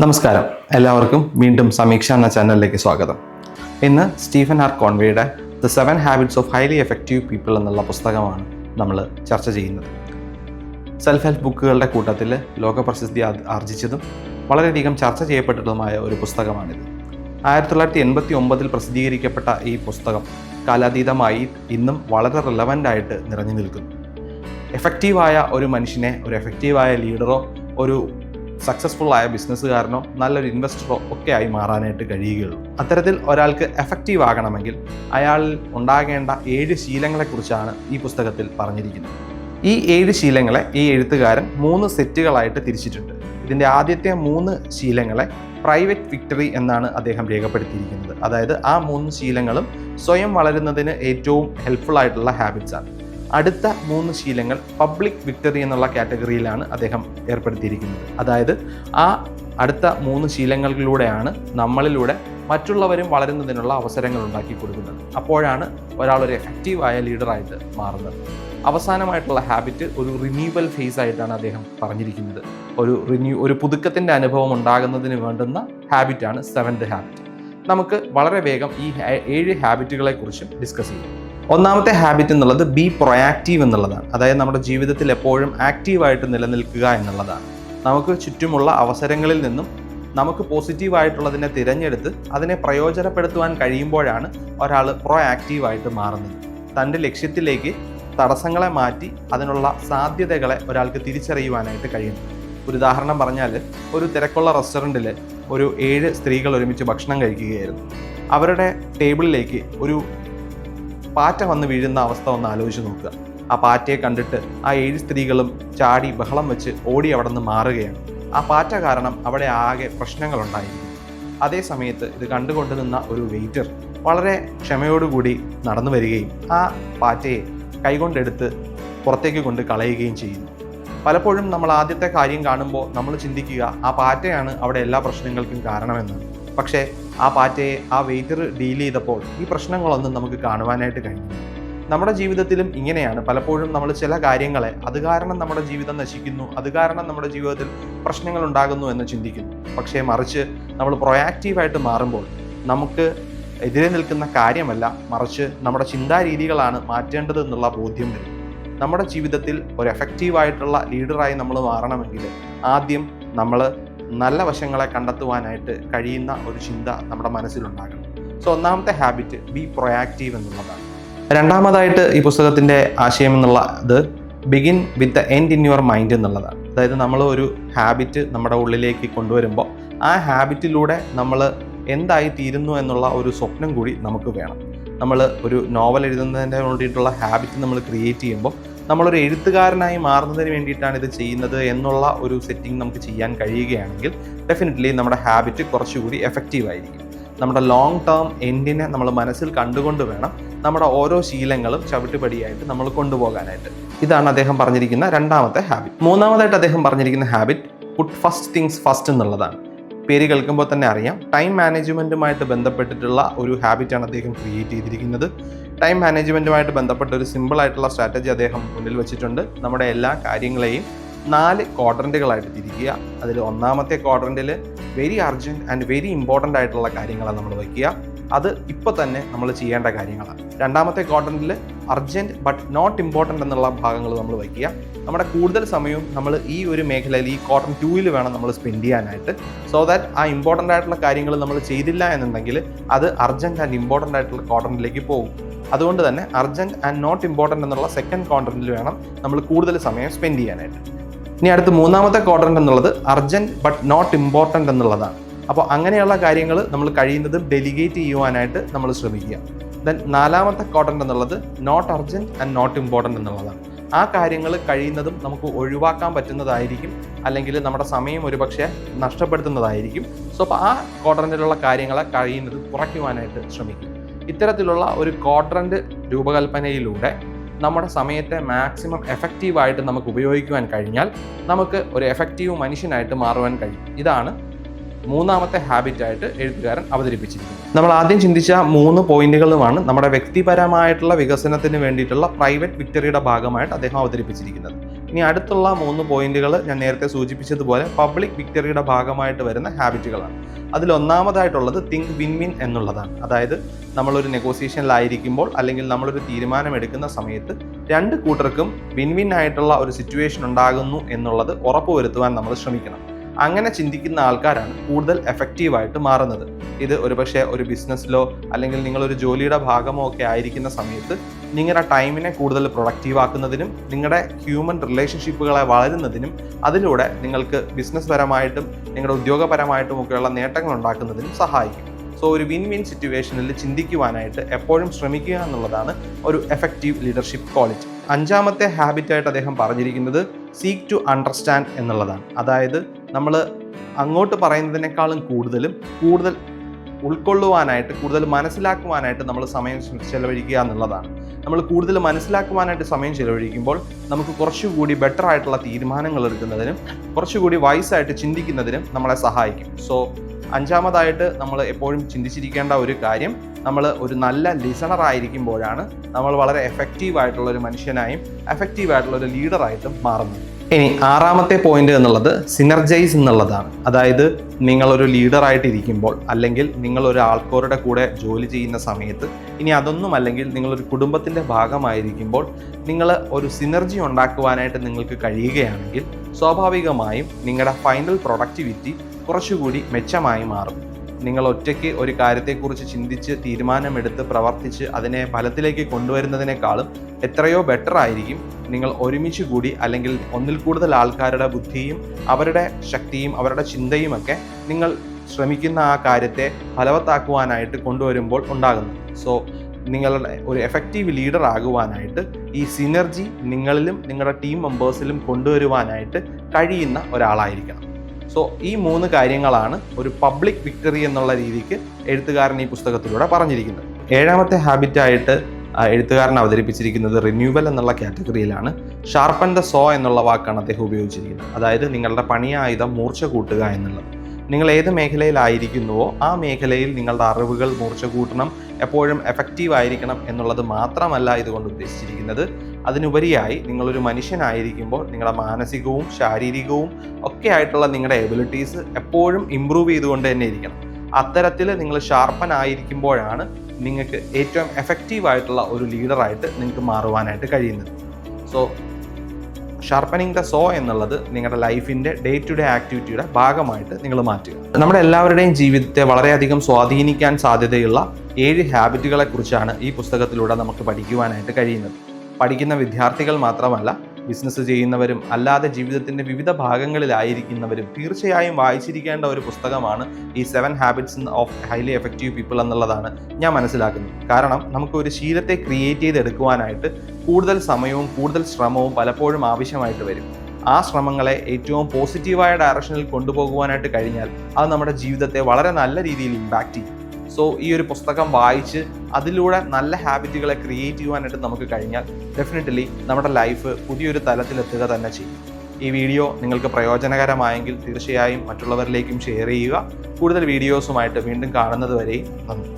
നമസ്കാരം. എല്ലാവർക്കും വീണ്ടും സമീക്ഷ എന്ന ചാനലിലേക്ക് സ്വാഗതം. ഇന്ന് Stephen R കോൺവേയുടെ the seven habits of highly effective people എന്നുള്ള പുസ്തകമാണ് നമ്മൾ ചർച്ച ചെയ്യുന്നത്. സെൽഫ് ഹെൽപ്പ് ബുക്കുകളുടെ കൂട്ടത്തിൽ ലോകപ്രസിദ്ധി ആർ- ആർജിച്ചതും വളരെയധികം ചർച്ച ചെയ്യപ്പെട്ടിട്ടുള്ളതുമായ ഒരു പുസ്തകമാണിത്. ആയിരത്തി തൊള്ളായിരത്തി എൺപത്തി ഒമ്പതിൽ പ്രസിദ്ധീകരിക്കപ്പെട്ട ഈ പുസ്തകം കാലാതീതമായി ഇന്നും വളരെ റിലവന്റ് ആയിട്ട് നിറഞ്ഞു നിൽക്കുന്നു. എഫക്റ്റീവായ ഒരു മനുഷ്യനെ ഒരു എഫക്റ്റീവായ ലീഡറോ ഒരു സക്സസ്ഫുൾ ആയ ബിസിനസ്സുകാരനോ നല്ലൊരു ഇൻവെസ്റ്ററോ ഒക്കെ ആയി മാറാനായിട്ട് കഴിയുകയുള്ളൂ. അത്തരത്തിൽ ഒരാൾക്ക് എഫക്റ്റീവ് ആകണമെങ്കിൽ അയാളിൽ ഉണ്ടാകേണ്ട ഏഴ് ശീലങ്ങളെക്കുറിച്ചാണ് ഈ പുസ്തകത്തിൽ പറഞ്ഞിരിക്കുന്നത്. ഈ ഏഴ് ശീലങ്ങളെ ഈ എഴുത്തുകാരൻ മൂന്ന് സെറ്റുകളായിട്ട് തിരിച്ചിട്ടുണ്ട്. ഇതിന്റെ ആദ്യത്തെ മൂന്ന് ശീലങ്ങളെ പ്രൈവറ്റ് വിക്ടറി എന്നാണ് അദ്ദേഹം രേഖപ്പെടുത്തിയിരിക്കുന്നത്. അതായത് ആ മൂന്ന് ശീലങ്ങളും സ്വയം വളരുന്നതിന് ഏറ്റവും ഹെൽപ്ഫുൾ ആയിട്ടുള്ള ഹാബിറ്റ്സ് ആണ്. അടുത്ത മൂന്ന് ശീലങ്ങൾ പബ്ലിക് വിക്ടറി എന്നുള്ള കാറ്റഗറിയിലാണ് അദ്ദേഹം ഏർപ്പെടുത്തിയിരിക്കുന്നത്. അതായത് ആ അടുത്ത മൂന്ന് ശീലങ്ങളിലൂടെയാണ് നമ്മളിലൂടെ മറ്റുള്ളവരും വളരുന്നതിനുള്ള അവസരങ്ങൾ ഉണ്ടാക്കി കൊടുക്കുന്നത്. അപ്പോഴാണ് ഒരാൾ ഒരു എഫക്റ്റീവായ ലീഡറായിട്ട് മാറുന്നത്. അവസാനമായിട്ടുള്ള ഹാബിറ്റ് ഒരു റിന്യൂവൽ ഫേസ് ആയിട്ടാണ് അദ്ദേഹം പറഞ്ഞിരിക്കുന്നത്. ഒരു റിന്യൂ ഒരു പുതുക്കത്തിന്റെ അനുഭവം ഉണ്ടാകുന്നതിന് വേണ്ടുന്ന ഹാബിറ്റാണ് സെവൻത് ഹാബിറ്റ് നമുക്ക് വളരെ വേഗം ഈ ഏഴ് ഹാബിറ്റുകളെക്കുറിച്ചും ഡിസ്കസ് ചെയ്യാം. ഒന്നാമത്തെ ഹാബിറ്റ് എന്നുള്ളത് ബി പ്രൊയാക്റ്റീവ് എന്നുള്ളതാണ്. അതായത് നമ്മുടെ ജീവിതത്തിൽ എപ്പോഴും ആക്റ്റീവായിട്ട് നിലനിൽക്കുക എന്നുള്ളതാണ്. നമുക്ക് ചുറ്റുമുള്ള അവസരങ്ങളിൽ നിന്നും നമുക്ക് പോസിറ്റീവായിട്ടുള്ളതിനെ തിരഞ്ഞെടുത്ത് അതിനെ പ്രയോജനപ്പെടുത്തുവാൻ കഴിയുമ്പോഴാണ് ഒരാൾ പ്രോ ആക്റ്റീവായിട്ട് മാറുന്നത്. തന്റെ ലക്ഷ്യത്തിലേക്ക് തടസ്സങ്ങളെ മാറ്റി അതിനുള്ള സാധ്യതകളെ ഒരാൾക്ക് തിരിച്ചറിയുവാനായിട്ട് കഴിയുന്നു ഒരു ഉദാഹരണം പറഞ്ഞാൽ ഒരു തിരക്കുള്ള റെസ്റ്റോറന്റിൽ ഒരു ഏഴ് സ്ത്രീകൾ ഒരുമിച്ച് ഭക്ഷണം കഴിക്കുകയായിരുന്നു. അവരുടെ ടേബിളിലേക്ക് ഒരു പാറ്റ വന്ന് വീഴുന്ന അവസ്ഥ ഒന്ന് ആലോചിച്ച് നോക്കുക. ആ പാറ്റയെ കണ്ടിട്ട് ആ ഏഴ് സ്ത്രീകളും ചാടി ബഹളം വെച്ച് ഓടി അവിടെ നിന്ന് മാറുകയാണ്. ആ പാറ്റ കാരണം അവിടെ ആകെ പ്രശ്നങ്ങളുണ്ടായിരുന്നു. അതേ സമയത്ത് ഇത് കണ്ടുകൊണ്ട് നിന്ന ഒരു വെയിറ്റർ വളരെ ക്ഷമയോടുകൂടി നടന്നു വരികയും ആ പാറ്റയെ കൈകൊണ്ടെടുത്ത് പുറത്തേക്ക് കൊണ്ട് കളയുകയും ചെയ്യുന്നു. പലപ്പോഴും നമ്മൾ ആദ്യത്തെ കാര്യം കാണുമ്പോൾ നമ്മൾ ചിന്തിക്കുക ആ പാറ്റയാണ് അവിടെ എല്ലാ പ്രശ്നങ്ങൾക്കും കാരണമെന്ന്. പക്ഷേ ആ പാറ്റയെ ആ വെയിറ്റർ ഡീൽ ചെയ്തപ്പോൾ ഈ പ്രശ്നങ്ങളൊന്നും നമുക്ക് കാണുവാനായിട്ട് കഴിഞ്ഞു നമ്മുടെ ജീവിതത്തിലും ഇങ്ങനെയാണ്. പലപ്പോഴും നമ്മൾ ചില കാര്യങ്ങളെ അത് കാരണം നമ്മുടെ ജീവിതം നശിക്കുന്നു അത് കാരണം നമ്മുടെ ജീവിതത്തിൽ പ്രശ്നങ്ങൾ ഉണ്ടാകുന്നു എന്ന് ചിന്തിക്കുന്നു. പക്ഷേ മറിച്ച് നമ്മൾ പ്രൊയാക്റ്റീവായിട്ട് മാറുമ്പോൾ നമുക്ക് എതിരെ നിൽക്കുന്ന കാര്യമല്ല മറിച്ച് നമ്മുടെ ചിന്താരീതികളാണ് മാറ്റേണ്ടത് എന്നുള്ള ബോധ്യം വരും. നമ്മുടെ ജീവിതത്തിൽ ഒരു എഫക്റ്റീവായിട്ടുള്ള ലീഡറായി നമ്മൾ മാറണമെങ്കിൽ ആദ്യം നമ്മൾ നല്ല വശങ്ങളെ കണ്ടെത്തുവാനായിട്ട് കഴിയുന്ന ഒരു ചിന്ത നമ്മുടെ മനസ്സിലുണ്ടാകണം. സോ ഒന്നാമത്തെ ഹാബിറ്റ് ബി പ്രൊയാക്റ്റീവ് എന്നുള്ളതാണ്. രണ്ടാമതായിട്ട് ഈ പുസ്തകത്തിന്റെ ആശയം എന്നുള്ളത് begin with the end in your mind എന്നുള്ളതാണ്. അതായത് നമ്മൾ ഒരു ഹാബിറ്റ് നമ്മുടെ ഉള്ളിലേക്ക് കൊണ്ടുവരുമ്പോൾ ആ ഹാബിറ്റിലൂടെ നമ്മൾ എന്തായി തീരുന്നു എന്നുള്ള ഒരു സ്വപ്നം കൂടി നമുക്ക് വേണം. നമ്മൾ ഒരു നോവൽ എഴുതുന്നതിന്റെ വേണ്ടിയിട്ടുള്ള ഹാബിറ്റ് നമ്മൾ ക്രിയേറ്റ് ചെയ്യുമ്പോൾ നമ്മളൊരു എഴുത്തുകാരനായി മാറുന്നതിന് വേണ്ടിയിട്ടാണ് ഇത് ചെയ്യുന്നത് എന്നുള്ള ഒരു സെറ്റിംഗ് നമുക്ക് ചെയ്യാൻ കഴിയുകയാണെങ്കിൽ ഡെഫിനറ്റ്ലി നമ്മുടെ ഹാബിറ്റ് കുറച്ചുകൂടി എഫക്റ്റീവ് ആയിരിക്കും. നമ്മുടെ ലോങ് ടേം എൻഡിനെ നമ്മൾ മനസ്സിൽ കണ്ടുകൊണ്ട് വേണം നമ്മുടെ ഓരോ ശീലങ്ങളും ചവിട്ടുപടിയായിട്ട് നമ്മൾ കൊണ്ടുപോകാനായിട്ട്. ഇതാണ് അദ്ദേഹം പറഞ്ഞിരിക്കുന്ന രണ്ടാമത്തെ ഹാബിറ്റ് മൂന്നാമതായിട്ട് അദ്ദേഹം പറഞ്ഞിരിക്കുന്ന habit put first things first എന്നുള്ളതാണ്. പേര് കേൾക്കുമ്പോൾ തന്നെ അറിയാം. ടൈം മാനേജ്മെന്റുമായിട്ട് ബന്ധപ്പെട്ടിട്ടുള്ള ഒരു ഹാബിറ്റാണ് അദ്ദേഹം ക്രിയേറ്റ് ചെയ്തിരിക്കുന്നത്. ടൈം മാനേജ്മെന്റുമായിട്ട് ബന്ധപ്പെട്ട ഒരു സിമ്പിളായിട്ടുള്ള സ്ട്രാറ്റജി അദ്ദേഹം മുന്നിൽ വെച്ചിട്ടുണ്ട്. നമ്മുടെ എല്ലാ കാര്യങ്ങളെയും നാല് ക്വാഡ്രന്റുകളായിട്ട് തിരിക്കുക. അതിൽ ഒന്നാമത്തെ ക്വാഡ്രന്റിൽ very urgent and very important ആയിട്ടുള്ള കാര്യങ്ങളാണ് നമ്മൾ വയ്ക്കുക. അത് ഇപ്പോൾ തന്നെ നമ്മൾ ചെയ്യേണ്ട കാര്യങ്ങളാണ്. രണ്ടാമത്തെ ക്വാഡ്രന്റിൽ അർജന്റ് ബട്ട് നോട്ട് ഇമ്പോർട്ടന്റ് എന്നുള്ള ഭാഗങ്ങൾ നമ്മൾ വയ്ക്കുക. നമ്മുടെ കൂടുതൽ സമയവും നമ്മൾ ഈ ഒരു മേഖലയിൽ ഈ ക്വാർട്ടർ ടൂയിൽ വേണം നമ്മൾ സ്പെൻഡ് ചെയ്യാനായിട്ട്. സോ ദാറ്റ് ആ ഇമ്പോർട്ടന്റ് ആയിട്ടുള്ള കാര്യങ്ങൾ നമ്മൾ ചെയ്തില്ല എന്നുണ്ടെങ്കിൽ അത് അർജന്റ് ആൻഡ് ഇമ്പോർട്ടന്റ് ആയിട്ടുള്ള ക്വാർട്ടറിലേക്ക് പോകും. അതുകൊണ്ട് തന്നെ അർജന്റ് ആൻഡ് നോട്ട് ഇമ്പോർട്ടന്റ് എന്നുള്ള സെക്കൻഡ് ക്വാർട്ടറിൽ വേണം നമ്മൾ കൂടുതൽ സമയം സ്പെൻഡ് ചെയ്യാനായിട്ട്. ഇനി അടുത്ത് മൂന്നാമത്തെ ക്വാഡ്രന്റ് എന്നുള്ളത് അർജന്റ് ബട്ട് നോട്ട് ഇമ്പോർട്ടന്റ് എന്നുള്ളതാണ്. അപ്പോൾ അങ്ങനെയുള്ള കാര്യങ്ങൾ നമ്മൾ കഴിയുന്നതും ഡെലിഗേറ്റ് ചെയ്യുവാനായിട്ട് നമ്മൾ ശ്രമിക്കുക. ദെൻ നാലാമത്തെ ക്വാഡ്രന്റ് എന്നുള്ളത് not urgent and not important എന്നുള്ളതാണ്. ആ കാര്യങ്ങൾ കഴിയുന്നതും നമുക്ക് ഒഴിവാക്കാൻ പറ്റുന്നതായിരിക്കും. അല്ലെങ്കിൽ നമ്മുടെ സമയം ഒരുപക്ഷെ നഷ്ടപ്പെടുത്തുന്നതായിരിക്കും. സോ അപ്പോൾ ആ ക്വാഡ്രന്റിലുള്ള കാര്യങ്ങളെ കഴിയുന്നതും കുറയ്ക്കുവാനായിട്ട് ശ്രമിക്കും ഇത്തരത്തിലുള്ള ഒരു ക്വാഡ്രന്റ് രൂപകൽപ്പനയിലൂടെ നമ്മുടെ സമയത്തെ മാക്സിമം എഫക്റ്റീവായിട്ട് നമുക്ക് ഉപയോഗിക്കുവാൻ കഴിഞ്ഞാൽ നമുക്ക് ഒരു എഫക്റ്റീവ് മനുഷ്യനായിട്ട് മാറുവാൻ കഴിയും. ഇതാണ് മൂന്നാമത്തെ ഹാബിറ്റായിട്ട് എഴുത്തുകാരൻ അവതരിപ്പിച്ചിരിക്കുന്നത്. നമ്മൾ ആദ്യം ചിന്തിച്ച മൂന്ന് പോയിന്റുകളുമാണ് നമ്മുടെ വ്യക്തിപരമായിട്ടുള്ള വികസനത്തിന് വേണ്ടിയിട്ടുള്ള പ്രൈവറ്റ് വിക്ടറിയുടെ ഭാഗമായിട്ട് അദ്ദേഹം അവതരിപ്പിച്ചിരിക്കുന്നത്. ഇനി അടുത്തുള്ള മൂന്ന് പോയിന്റുകൾ ഞാൻ നേരത്തെ സൂചിപ്പിച്ചതുപോലെ പബ്ലിക് വിക്ടറിയുടെ ഭാഗമായിട്ട് വരുന്ന ഹാബിറ്റുകളാണ്. അതിൽ ഒന്നാമതായിട്ടുള്ളത് തിങ്ക് വിൻ വിൻ എന്നുള്ളതാണ്. അതായത് നമ്മളൊരു നെഗോസിയേഷനിലായിരിക്കുമ്പോൾ അല്ലെങ്കിൽ നമ്മളൊരു തീരുമാനം എടുക്കുന്ന സമയത്ത് രണ്ട് കൂട്ടർക്കും വിൻ വിൻ ആയിട്ടുള്ള ഒരു സിറ്റുവേഷൻ ഉണ്ടാകുന്നു എന്നുള്ളത് ഉറപ്പുവരുത്തുവാൻ നമ്മൾ ശ്രമിക്കണം. അങ്ങനെ ചിന്തിക്കുന്ന ആൾക്കാരാണ് കൂടുതൽ എഫക്റ്റീവായിട്ട് മാറുന്നത്. ഇത് ഒരുപക്ഷെ ഒരു ബിസിനസ്സിലോ അല്ലെങ്കിൽ നിങ്ങളൊരു ജോലിയുടെ ഭാഗമോ ഒക്കെ ആയിരിക്കുന്ന സമയത്ത് നിങ്ങളുടെ ടൈമിനെ കൂടുതൽ പ്രൊഡക്റ്റീവ് ആക്കുന്നതിനും നിങ്ങളുടെ ഹ്യൂമൻ റിലേഷൻഷിപ്പുകളെ വളരുന്നതിനും അതിലൂടെ നിങ്ങൾക്ക് ബിസിനസ് പരമായിട്ടും നിങ്ങളുടെ ഉദ്യോഗപരമായിട്ടും ഒക്കെയുള്ള നേട്ടങ്ങൾ ഉണ്ടാക്കുന്നതിനും സഹായിക്കും. സോ ഒരു വിൻ വിൻ സിറ്റുവേഷനിൽ ചിന്തിക്കുവാനായിട്ട് എപ്പോഴും ശ്രമിക്കുക എന്നുള്ളതാണ് ഒരു എഫക്റ്റീവ് ലീഡർഷിപ്പ് ക്വാളിറ്റി അഞ്ചാമത്തെ ഹാബിറ്റായിട്ട് അദ്ദേഹം പറഞ്ഞിരിക്കുന്നത് സീക്ക് ടു അണ്ടർസ്റ്റാൻഡ് എന്നുള്ളതാണ്. അതായത് നമ്മൾ അങ്ങോട്ട് പറയുന്നതിനേക്കാളും കൂടുതലും കൂടുതൽ ഉൾക്കൊള്ളുവാനായിട്ട് കൂടുതൽ മനസ്സിലാക്കുവാനായിട്ട് നമ്മൾ സമയം ചെലവഴിക്കുക എന്നുള്ളതാണ്. നമ്മൾ കൂടുതൽ മനസ്സിലാക്കുവാനായിട്ട് സമയം ചെലവഴിക്കുമ്പോൾ നമുക്ക് കുറച്ചുകൂടി ബെറ്റർ ആയിട്ടുള്ള തീരുമാനങ്ങൾ എടുക്കുന്നതിനും കുറച്ചുകൂടി വയസ്സായിട്ട് ചിന്തിക്കുന്നതിനും നമ്മളെ സഹായിക്കും. സോ അഞ്ചാമതായിട്ട് നമ്മൾ എപ്പോഴും ചിന്തിച്ചിരിക്കേണ്ട ഒരു കാര്യം നമ്മൾ ഒരു നല്ല ലിസണർ ആയിരിക്കുമ്പോഴാണ് നമ്മൾ വളരെ എഫക്റ്റീവ് ആയിട്ടുള്ള ഒരു മനുഷ്യനായും എഫക്റ്റീവ് ആയിട്ടുള്ള ഒരു ലീഡറായിട്ടും മാറുന്നത്. ഇനി ആറാമത്തെ പോയിന്റ് എന്നുള്ളത് സിനർജൈസ് എന്നുള്ളതാണ്. അതായത് നിങ്ങളൊരു ലീഡറായിട്ട് ഇരിക്കുമ്പോൾ അല്ലെങ്കിൽ നിങ്ങൾ ഒരു ആൾക്കാരുടെ കൂടെ ജോലി ചെയ്യുന്ന സമയത്ത് ഇനി അതൊന്നും അല്ലെങ്കിൽ നിങ്ങളൊരു കുടുംബത്തിന്റെ ഭാഗമായിരിക്കുമ്പോൾ നിങ്ങൾ ഒരു സിനർജി ഉണ്ടാക്കുവാനായിട്ട് നിങ്ങൾക്ക് കഴിയുകയാണെങ്കിൽ സ്വാഭാവികമായും നിങ്ങളുടെ ഫൈനൽ പ്രൊഡക്ടിവിറ്റി കുറച്ചുകൂടി മെച്ചമായി മാറും. നിങ്ങൾ ഒറ്റയ്ക്ക് ഒരു കാര്യത്തെക്കുറിച്ച് ചിന്തിച്ച് തീരുമാനമെടുത്ത് പ്രവർത്തിച്ച് അതിനെ ഫലത്തിലേക്ക് കൊണ്ടുവരുന്നതിനേക്കാളും എത്രയോ ബെറ്റർ ആയിരിക്കും നിങ്ങൾ ഒരുമിച്ച് കൂടി അല്ലെങ്കിൽ ഒന്നിൽ കൂടുതൽ ആൾക്കാരുടെ ബുദ്ധിയും അവരുടെ ശക്തിയും അവരുടെ ചിന്തയുമൊക്കെ നിങ്ങൾ ശ്രമിക്കുന്ന ആ കാര്യത്തെ ഫലവത്താക്കുവാനായിട്ട് കൊണ്ടുവരുമ്പോൾ ഉണ്ടാകുന്നു. സോ നിങ്ങളുടെ ഒരു എഫക്റ്റീവ് ലീഡർ ആകുവാനായിട്ട് ഈ സിനർജി നിങ്ങളിലും നിങ്ങളുടെ ടീം മെമ്പേഴ്സിലും കൊണ്ടുവരുവാനായിട്ട് കഴിയുന്ന ഒരാളായിരിക്കണം. സോ ഈ മൂന്ന് കാര്യങ്ങളാണ് ഒരു പബ്ലിക് വിക്ടറി എന്നുള്ള രീതിക്ക് എഴുത്തുകാരൻ ഈ പുസ്തകത്തിലൂടെ പറഞ്ഞിരിക്കുന്നത്. ഏഴാമത്തെ ഹാബിറ്റായിട്ട് എഴുത്തുകാരൻ അവതരിപ്പിച്ചിരിക്കുന്നത് റിന്യൂവൽ എന്നുള്ള കാറ്റഗറിയിലാണ് ഷാർപ്പൻ ദ സോ എന്നുള്ള വാക്കാണ് അദ്ദേഹം ഉപയോഗിച്ചിരിക്കുന്നത്. അതായത് നിങ്ങളുടെ പണിയായുധം മൂർച്ച കൂട്ടുക എന്നുള്ളത്. നിങ്ങൾ ഏത് മേഖലയിലായിരിക്കുന്നുവോ ആ മേഖലയിൽ നിങ്ങളുടെ അറിവുകൾ മൂർച്ച കൂട്ടണം എപ്പോഴും എഫക്റ്റീവ് ആയിരിക്കണം എന്നുള്ളത് മാത്രമല്ല ഇതുകൊണ്ട് ഉദ്ദേശിച്ചിരിക്കുന്നത്. അതിനുപരിയായി നിങ്ങളൊരു മനുഷ്യനായിരിക്കുമ്പോൾ നിങ്ങളുടെ മാനസികവും ശാരീരികവും ഒക്കെ ആയിട്ടുള്ള നിങ്ങളുടെ എബിലിറ്റീസ് എപ്പോഴും ഇമ്പ്രൂവ് ചെയ്തുകൊണ്ട് തന്നെ ഇരിക്കണം. അത്തരത്തിൽ നിങ്ങൾ ഷാർപ്പൻ ആയിരിക്കുമ്പോഴാണ് നിങ്ങൾക്ക് ഏറ്റവും എഫക്റ്റീവ് ആയിട്ടുള്ള ഒരു ലീഡറായിട്ട് നിങ്ങൾക്ക് മാറുവാനായിട്ട് കഴിയുന്നത്. സോ ഷാർപ്പനിങ് ദ സോ എന്നുള്ളത് നിങ്ങളുടെ ലൈഫിന്റെ ഡേ ടു ഡേ ആക്ടിവിറ്റിയുടെ ഭാഗമായിട്ട് നിങ്ങൾ മാറ്റുക. നമ്മുടെ എല്ലാവരുടെയും ജീവിതത്തെ വളരെയധികം സ്വാധീനിക്കാൻ സാധ്യതയുള്ള ഏഴ് ഹാബിറ്റുകളെക്കുറിച്ചാണ് ഈ പുസ്തകത്തിലൂടെ നമുക്ക് പഠിക്കുവാനായിട്ട് കഴിയുന്നത്. പഠിക്കുന്ന വിദ്യാർത്ഥികൾ മാത്രമല്ല ബിസിനസ് ചെയ്യുന്നവരും അല്ലാതെ ജീവിതത്തിന്റെ വിവിധ ഭാഗങ്ങളിലായിരിക്കുന്നവരും തീർച്ചയായും വായിച്ചിരിക്കേണ്ട ഒരു പുസ്തകമാണ് ഈ seven habits of highly effective people എന്നുള്ളതാണ് ഞാൻ മനസ്സിലാക്കുന്നത്. കാരണം നമുക്ക് ഒരു ശീലത്തെ ക്രിയേറ്റ് ചെയ്തെടുക്കുവാനായിട്ട് കൂടുതൽ സമയവും കൂടുതൽ ശ്രമവും പലപ്പോഴും ആവശ്യമായിട്ട് വരും. ആ ശ്രമങ്ങളെ ഏറ്റവും പോസിറ്റീവായ ഡയറക്ഷനിൽ കൊണ്ടുപോകുവാനായിട്ട് കഴിഞ്ഞാൽ അത് നമ്മുടെ ജീവിതത്തെ വളരെ നല്ല രീതിയിൽ ഇമ്പാക്റ്റ് ചെയ്യും. സോ ഈ ഒരു പുസ്തകം വായിച്ച് അതിലൂടെ നല്ല ഹാബിറ്റുകളെ ക്രിയേറ്റ് ചെയ്യുവാനായിട്ട് നമുക്ക് കഴിഞ്ഞാൽ ഡെഫിനറ്റ്ലി നമ്മുടെ ലൈഫ് പുതിയൊരു തലത്തിലെത്തുക തന്നെ ചെയ്യും. ഈ വീഡിയോ നിങ്ങൾക്ക് പ്രയോജനകരമായെങ്കിൽ തീർച്ചയായും മറ്റുള്ളവരിലേക്കും ഷെയർ ചെയ്യുക. കൂടുതൽ വീഡിയോസുമായിട്ട് വീണ്ടും കാണുന്നത് വരെയും നന്ദി.